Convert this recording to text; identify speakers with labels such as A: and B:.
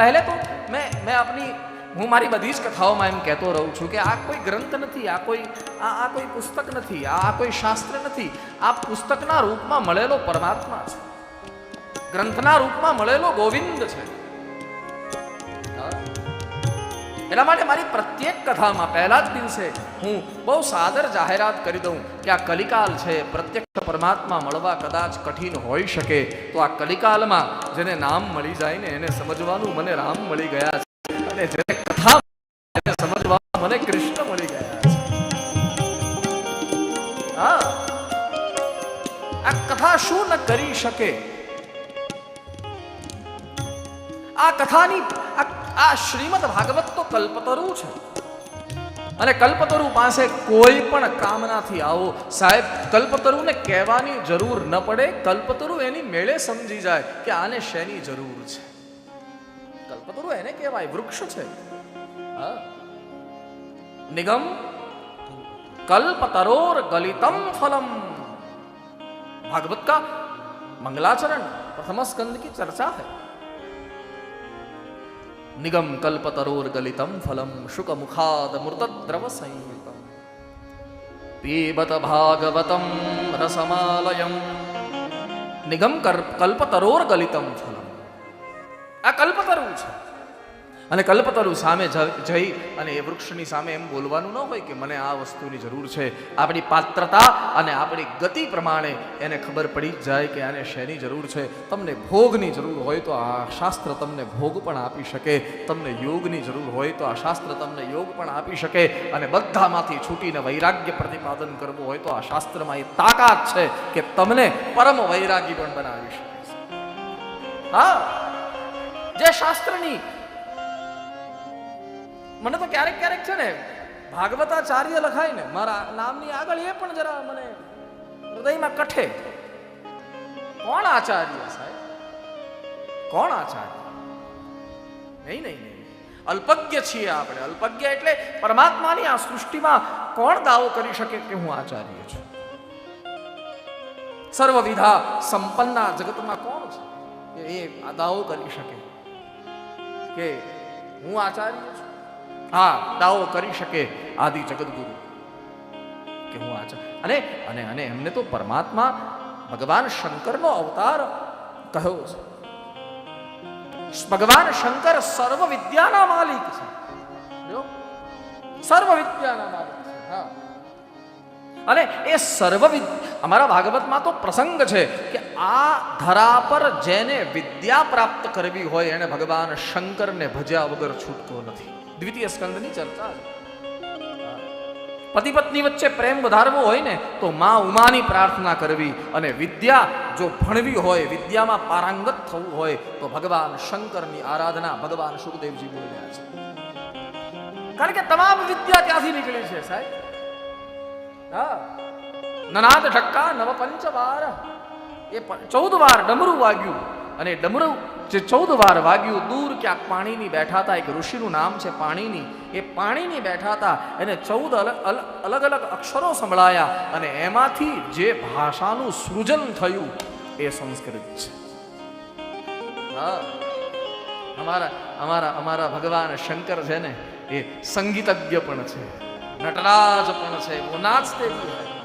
A: પહેલે તો મેં મેં આપની, હું મારી બધી જ કથાઓમાં એમ કહેતો રહું છું કે આ કોઈ ગ્રંથ નથી, આ કોઈ, આ આ કોઈ પુસ્તક નથી, આ આ કોઈ શાસ્ત્ર નથી આ પુસ્તકના રૂપમાં મળેલો પરમાત્મા છે ગ્રંથના રૂપમાં મળેલો ગોવિંદ છે. એટલા માટે મારી પ્રત્યેક કથામાં પહેલા જ દિવસે હું બહુ સાદર જાહેરાત કરી દઉં કે આ કલિકાલ છે, પ્રત્યક્ષ પરમાત્મા મળવા કદાચ કઠિન હોઈ શકે. તો આ કલિકાલમાં જેને નામ મળી જાય ને એને સમજવાનું મને રામ મળી ગયા છે. અને જેને કથા એને સમજવાનું મને કૃષ્ણ મળી ગયા છે. હા. આ કથા શું ન કરી શકે? આ કથાની, આ આ શ્રીમદ ભાગવત તો કલ્પતરુ છે. અને કલ્પતરુ પાસે કોઈ પણ કામનાથી આવો. સાહેબ, કલ્પતરુને કહેવાની જરૂર ન પડે. કલ્પતરુ એની મેળે સમજી જાય કે આને શેની જરૂર છે. કલ્પતરુ એને કહેવાય, વૃક્ષ છે. નિગમ, કલ્પતરોર ગલિતમ ફલમ. ભાગવત કા મંગલાચરણ, પ્રથમ સ્કંદ કી ચર્ચા હૈ. નિગમ કલ્પતરોર ગલિતમ ફલમ શુક મુખાદ મૃતદ્રવ સંયુતમ પીબત ભાગવતમ રસમાલયમ નિગમ કલ્પતરોર ગલિતમ ફલમ આ કલ્પતરું છે અને કલ્પતરુ સામે જઈ અને એ વૃક્ષની સામે એમ બોલવાનું ન હોય કે મને આ વસ્તુની જરૂર છે. આપણી પાત્રતા અને આપણી ગતિ પ્રમાણે એને ખબર પડી જ જાય કે આને શેની જરૂર છે. તમને ભોગની જરૂર હોય તો આ શાસ્ત્ર તમને ભોગ પણ આપી શકે. તમને યોગની જરૂર હોય તો આ શાસ્ત્ર તમને યોગ પણ આપી શકે. અને બધામાંથી છૂટીને વૈરાગ્ય પ્રતિપાદન કરવું હોય તો આ શાસ્ત્રમાં એ તાકાત છે કે તમને પરમ વૈરાગી પણ બનાવી શકે. હા? જે શાસ્ત્રની મને તો ક્યારેક ક્યારેક છે ને ભાગવતાચાર્ય લખાય ને, મારા નામની આગળ એ પણ જરા મને હૃદયમાં કઠે. કોણ આચાર્ય સાહેબ? કોણ આચાર્ય? નહીં નહીં નહીં. અલ્પજ્ઞ છીએ આપણે. અલ્પજ્ઞ એટલે પરમાત્માની આ સૃષ્ટિમાં કોણ દાવો કરી શકે કે હું આચાર્ય છું? સર્વવિધા સંપન્ના જગતમાં કોણ છે? એ આ દાવો કરી શકે કે હું આચાર્ય છું? હા, દાવો કરી શકે આદિ જગદગુરુ. કે હું આ અને અને અને એમને તો પરમાત્મા ભગવાન શંકરનો અવતાર કહ્યો છે. ભગવાન શંકર સર્વ વિદ્યાના માલિક છે. સર્વ વિદ્યાના માલિક છે, હા. અને એ સર્વ અમારા ભાગવતમાં તો પ્રસંગ છે કે આ ધરા પર જેને વિદ્યા પ્રાપ્ત કરવી હોય એને ભગવાન શંકરને ભજ્યા વગર છૂટતો નથી. દ્વિતીય સ્કંદની ચર્ચા પતિ પત્ની વચ્ચે પ્રેમ વધારવો હોય ને, તો મા ઉમાની પ્રાર્થના કરવી અને વિદ્યા જો ભણવી હોય, વિદ્યામાં પારંગત થવું હોય, તો ભગવાન શંકરની આરાધના ભગવાન સુખદેવજી બોલ્યા છે. કારણ કે તમામ વિદ્યા ત્યાંથી નીકળી છે સાહેબ. હા. નનાદ ઢક્કા નવ પંચ વાર એ ચૌદ વાર ડમરું વાગ્યું અને ડમરું જે ચૌદ વાર વાગ્યું, દૂર ક્યાંક પાણીની બેઠા હતા એક ઋષિનું નામ છે પાણીની. એ પાણીની બેઠા હતા એને ચૌદ અલગ અલગ અક્ષરો સંભળાયા અને એમાંથી જે ભાષાનું સૃજન થયું એ સંસ્કૃત છે. અમારા અમારા અમારા ભગવાન શંકર છે ને, એ સંગીતજ્ઞ પણ છે, નટરાજ પણ છે વો નાચતે બી